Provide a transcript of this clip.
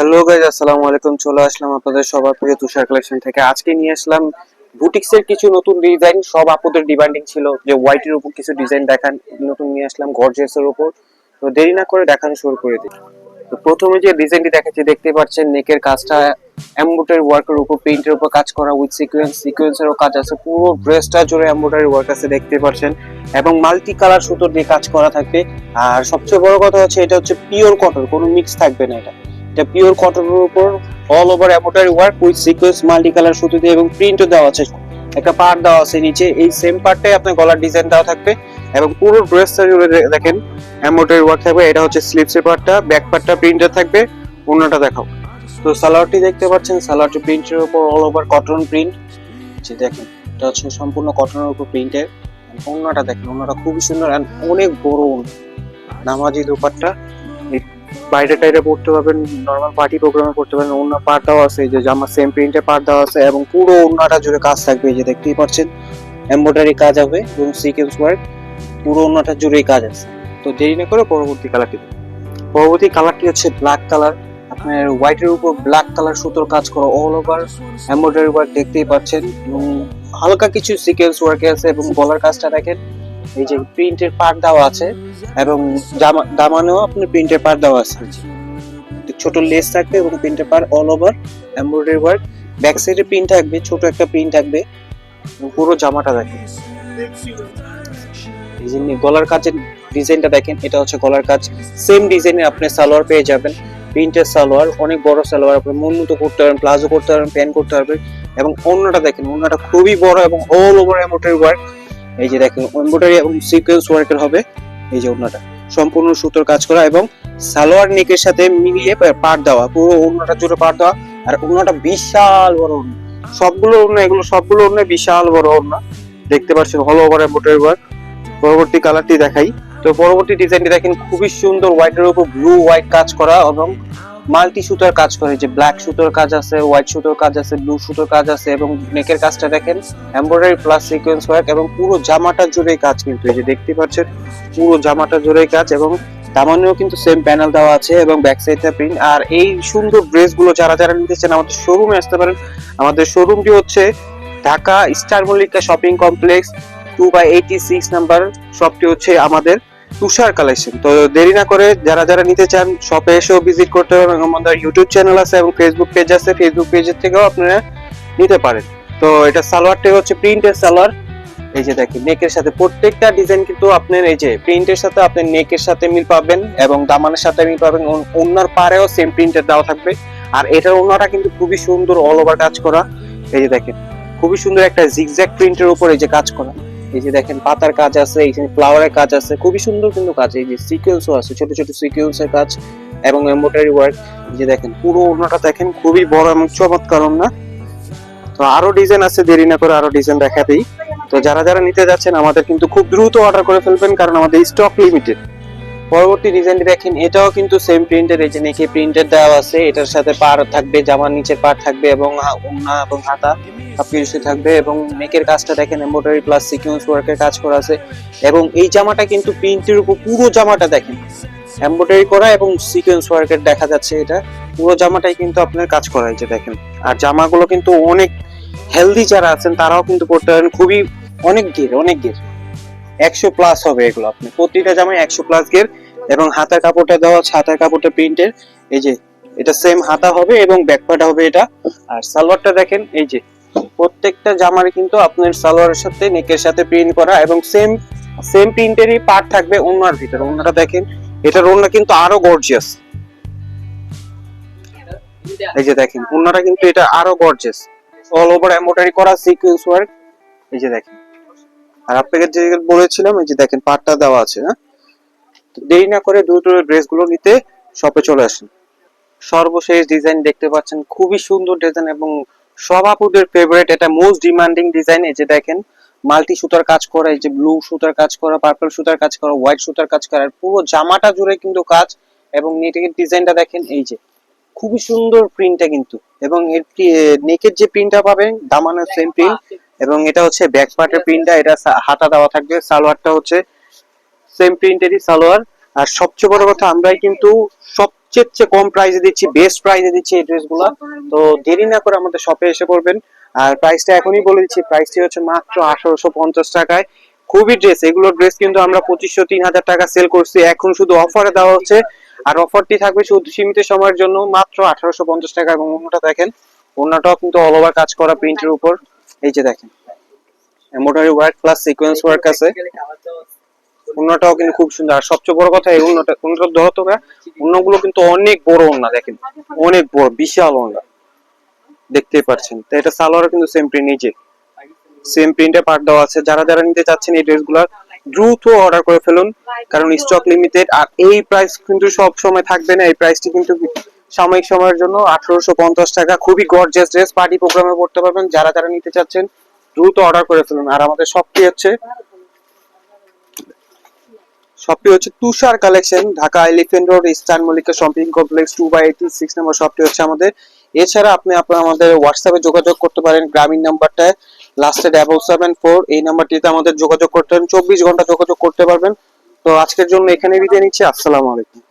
Hello guys আসসালামু আলাইকুম, চলে আসলাম আপনাদের সবার প্রিয় তুষার কালেকশন থেকে। আজকে নিয়ে আসলাম বুটিক্স এর কিছু নতুন ডিজাইন সব আপুদের ডিমান্ডিং ছিল যে হোয়াইট এর উপর কিছু ডিজাইন দেখান, নতুন নিয়ে আসলাম গর্জিয়াস এর উপর। তো দেরি না করে দেখানো শুরু করে দিই। তো প্রথমে যে ডিজাইনটি দেখাচ্ছি দেখতে পাচ্ছেন নেকের কাজটা এমব্রয়ডারি ওয়ার্কের উপর প্রিন্টের উপর কাজ করা উইথ সিকোয়েন্স সিকোয়েন্সেরও কাজ আছে, পুরো ড্রেসটা জুড়ে এমব্রয়ডারি ওয়ার্ক আছে দেখতে পাচ্ছেন। এবং মাল্টি কালার সুতোর দিয়ে কাজ করা থাকবে। আর সবচেয়ে বড় কথা হচ্ছে, এটা হচ্ছে পিওর কটন কোনো মিক্স থাকবে না এটা। এটা পিওর কটনের উপর all over embroidery work with sequence multi colour সুতো দিয়ে এবং প্রিন্টও দেওয়া আছে। একটা পার্ট দেওয়া আছে নিচে, এই সেম পার্টটাই আপনার গলার ডিজাইন দেওয়া থাকবে এবং পুরো ড্রেসটা দেখেন এমব্রয়ডারি ওয়ার্ক থাকবে, এটা হচ্ছে স্লিভসের পার্টটা ব্যাক পার্টটা প্রিন্টেড থাকবে অন্যটা দেখাও। তো সালোয়ারটি দেখতে পাচ্ছেন, সালোয়ারটি প্রিন্টের উপর অল ওভার কটন প্রিন্ট যে দেখেন, এটা হচ্ছে সম্পূর্ণ কটনের উপর প্রিন্টের অন্যটা দেখেন অন্যটা খুবই সুন্দর and অনেক বড়। নামাজি দোপাট্টা। বাইরে টাইরে পড়তে পারবেন নর্মাল পার্টি প্রোগ্রামে পড়তে পারবেন। অন্য পার্ট দেওয়া আছে যে জামা সেম প্রিন্টের পার্ট দেওয়া আছে এবং পুরো অন্যটা জুড়ে কাজ থাকবে যে দেখতেই পাচ্ছেন। এমব্রয়ডারি কাজ হবে এবং সিকোয়েন্স ওয়ার্ক পুরো অন্যটা জুড়েই কাজ আছে। তো দেরি না করে পরবর্তী কালারটি পরবর্তী কালারটি হচ্ছে ব্ল্যাক কালার আপনার হোয়াইটের উপর ব্ল্যাক কালার সুতোর কাজ করা অল ওভার এমব্রয়ডারি ওয়ার্ক দেখতেই পাচ্ছেন। এবং হালকা কিছু সিকোয়েন্স ওয়ার্কে আছে এবং গলার কাজটা দেখেন। এই যে প্রিন্টের পার্ট দেওয়া আছে এবং দামানেও আপনার প্রিন্টের পার্ট দেওয়া আছে। ছোট লেস থাকবে এবং প্রিন্টের part all over embroidery work back সাইডে প্রিন্ট থাকবে, ছোট একটা প্রিন্ট থাকবে। পুরো জামাটা দেখেন। এই যে গলার কাজের ডিজাইনটা দেখেন, এটা হচ্ছে গলার কাজ। সেম ডিজাইনে আপনি সালোয়ার পেয়ে যাবেন। প্রিন্টের সালোয়ার, অনেক বড় সালোয়ার আপনি মন মতো করতে পারবেন, প্লাজো করতে পারবেন প্যান্ট করতে পারবেন। এবং অন্যটা দেখেন অন্যটা খুবই বড় এবং অল ওভার এমব্রয়ডারি ওয়ার্ক এই যে দেখেন এমব্রয়ডারি এবং সিকোয়েন্স ওয়ার্কের হবে এই যে অন্যটা সম্পূর্ণ সুতোর কাজ করা এবং সালোয়ার নেকের সাথে মিলিয়ে পাট দেওয়া, পুরো অন্যটা জুড়ে পাট দেওয়া, আর অন্যটা বিশাল বড় অন্য সবগুলো অন্য এগুলো সবগুলো অন্য বিশাল বড় অন্য দেখতে পাচ্ছেন হল ওভার এমব্রয়ডারি ওয়ার্ক পরবর্তী কালারটি দেখাই। তো পরবর্তী ডিজাইনটি দেখেন, খুবই সুন্দর হোয়াইটের উপর ব্লু হোয়াইট কাজ করা এবং মাল্টি সুতার কাজ করে, যে ব্ল্যাক সুতোর কাজ আছে হোয়াইট সুতোর কাজ আছে ব্লু সুতোর কাজ আছে এবং নেকের কাজটা দেখেন এমব্রয়ডারি প্লাস সিকোয়েন্স ওয়ার্ক এবং পুরো জামাটা জুড়েই কাজ কিন্তু এই যে দেখতে পাচ্ছেন, পুরো জামাটা জুড়েই কাজ এবং দামানেও কিন্তু সেম প্যানেল দেওয়া আছে এবং ব্যাক সাইডটা প্রিন্ট আর এই সুন্দর ড্রেসগুলো যারা যারা নিতে চান আমাদের শোরুমে আসতে পারেন। আমাদের শোরুমটি হচ্ছে Dhaka star Mallika shopping complex two by eighty six number শপটি হচ্ছে আমাদের তুষার কালেকশন। তো দেরি না করে যারা যারা নিতে চান শপে এসেও ভিজিট করতে পারেন আমাদের ইউটিউব চ্যানেল আছে এবং ফেসবুক পেজ আছে। ফেসবুক পেজের থেকেও আপনারা নিতে পারেন। তো এটা সালোয়ারটা হচ্ছে প্রিন্টের সালোয়ার। এই যে দেখেন, নেকের সাথে প্রত্যেকটা ডিজাইন কিন্তু আপনার, এই যে প্রিন্টের সাথে আপনি নেকের সাথে মিল পাবেন এবং দামানের সাথে মিল পাবেন। অন্যার পারেও সেম প্রিন্টের দেওয়া থাকবে। আর এটার অন্যটা কিন্তু খুবই সুন্দর অল ওভার কাজ করা। এই যে দেখেন, খুবই সুন্দর একটা জিগজ্যাগ প্রিন্টের উপর এই যে কাজ করা। এই যে দেখেন, পাতার কাজ আছে এইখানে ফ্লাওয়ারের কাজ আছে, খুবই সুন্দর কিন্তু কাজ, এই যে সিকোয়েন্সও আছে, ছোট ছোট সিকোয়েন্সের কাজ এবং এমব্রয়ডারি ওয়ার্ক যে দেখেন, পুরো ওড়নাটা দেখেন, খুবই বড় এবং চমৎকার ওড়না। তো আরও ডিজাইন আছে, দেরি না করে আরও ডিজাইন দেখাতেই। তো যারা যারা নিতে যাচ্ছেন, আমাদের কিন্তু খুব দ্রুত অর্ডার করে ফেলবেন, কারণ আমাদের স্টক লিমিটেড পরবর্তী ডিজাইনটি দেখেন, এটাও কিন্তু সেম প্রিন্টের এই যে নেকে প্রিন্টের দেওয়া আছে, এটার সাথে পার থাকবে, জামার নিচের পার থাকবে এবং ওড়না এবং হাতা সবকিছু থাকবে এবং নেকের কাজটা দেখেন এমব্রয়ডারি প্লাস সিকোয়েন্স ওয়ার্কের কাজ করা আছে এবং এই জামাটা কিন্তু প্রিন্টের উপর পুরো জামাটা দেখেন এমব্রয়ডারি করা এবং সিকোয়েন্স ওয়ার্কের দেখা যাচ্ছে এটা, পুরো জামাটাই কিন্তু আপনার কাজ করা হয়েছে দেখেন। আর জামাগুলো কিন্তু অনেক হেলদি যারা আছেন, তারাও কিন্তু পড়তে পারেন, খুবই অনেক গের অনেক গের একশো প্লাস হবে এগুলো আপনি প্রতিটা জামায় একশো প্লাস গের এবং হাতার কাপড়টা দেওয়া আছে হাতার কাপড়টা প্রিন্টের। এই যে, এটা সেম হাতা হবে এবং ব্যাকপার্ট হবে এটা। আর সালোয়ারটা দেখেন, এই যে, প্রত্যেকটা জামার কিন্তু আপনার সালোয়ারের সাথে, নেকের সাথে প্রিন্ট করা এবং সেম সেম প্রিন্টেরই পার্ট থাকবে ওনার ভিতরে। ওনাটা দেখেন, এটার ওনা কিন্তু আরও গর্জিয়াস এই যে দেখেন ওনাটা কিন্তু এটা আরও গর্জিয়াস অল ওভার এমব্রয়ডারি করা সিকোয়েন্স ওয়ার্ক এই যে দেখেন। আর আপনাকে যে বলেছিলাম, এই যে দেখেন পার্টটা দেওয়া আছে হ্যাঁ? দেরি না করে দ্রুত ড্রেসগুলো নিতে শপে চলে আসেন। সর্বশেষ ডিজাইন দেখতে পাচ্ছেন, খুবই সুন্দর ডিজাইন এবং সব আপুদের ফেভারিট এটা মোস্ট ডিমান্ডিং ডিজাইন এই যে দেখেন, মাল্টি সুতার কাজ করা, এই যে ব্লু সুতার কাজ করা পার্পল সুতার কাজ করা হোয়াইট সুতার কাজ করা পুরো জামাটা জুড়ে কিন্তু কাজ এবং নেটের ডিজাইনটা দেখেন, এই যে। খুবই সুন্দর প্রিন্টটা কিন্তু এবং এর নেকের যে প্রিন্টটা পাবেন, দামানের সেম প্রিন্ট এবং এটা হচ্ছে ব্যাক পার্টের প্রিন্টটা এটা হাতা দেওয়া থাকবে, সালোয়ারটা হচ্ছে সেম প্রিন্টেরই সালোয়ার। আর সবচেয়ে বড় কথা, আমরাই কিন্তু সব সবচেয়ে চেয়ে কম প্রাইসে দিচ্ছি বেস্ট প্রাইসে দিচ্ছি এই ড্রেসগুলো তো দেরি না করে আমাদের শপে এসে পড়বেন। আর প্রাইসটা এখনই বলে দিচ্ছি প্রাইসটি হচ্ছে মাত্র আঠারোশো পঞ্চাশ টাকায়। খুবই ড্রেস এগুলো ড্রেস কিন্তু আমরা পঁচিশশো, তিন হাজার টাকা সেল করছি। এখন শুধু অফারে দেওয়া হচ্ছে। আর অফারটি থাকবে শুধু সীমিত সময়ের জন্য, মাত্র আঠারোশো পঞ্চাশ টাকা। এবং অন্যটা দেখেন অন্যটাও কিন্তু অল ওভার কাজ করা প্রিন্টের উপর। এই যে দেখেন embroidery work plus sequence work আছে। অন্যটাও কিন্তু খুব সুন্দর। আর সবচেয়ে বড় কথা, এই অন্যটা অন্যটা ধরো তোমরা অন্যগুলো কিন্তু অনেক বড় অন্য দেখেন। অনেক বড়, বিশাল অন্য দেখতেই পাচ্ছেন। তো এটা সালোয়ার কিন্তু সেম প্রিন্ট নিচে সেম প্রিন্টে পার্ট দেওয়া আছে। যারা যারা নিতে চাচ্ছেন এই ড্রেসগুলো, দ্রুত অর্ডার করে ফেলুন। কারণ স্টক লিমিটেড আর এই প্রাইস কিন্তু সব সময় থাকবে না। এই প্রাইসটি কিন্তু সাময়িক সময়ের জন্য আঠারোশো পঞ্চাশ টাকা। খুবই গর্জিয়াস ড্রেস পার্টি প্রোগ্রামে পড়তে পারবেন। যারা যারা নিতে চাচ্ছেন, দ্রুত অর্ডার করে ফেলুন। আর আমাদের শপটি হচ্ছে শপটি হচ্ছে Tushar collection Dhaka elephant road eastern Mallika shopping complex two by eighty six number শপটি হচ্ছে আমাদের। এছাড়া আপনি আপনার আমাদের হোয়াটসঅ্যাপে যোগাযোগ করতে পারেন, গ্রামীণ নাম্বারটায় লাস্টে ডাবল সেভেন ফোর এই নাম্বারটিতে আমাদের যোগাযোগ করতে পারেন। চব্বিশ ঘণ্টা যোগাযোগ করতে পারবেন। তো আজকের জন্য এখানে বিদায় নিচ্ছি। আসসালামু আলাইকুম।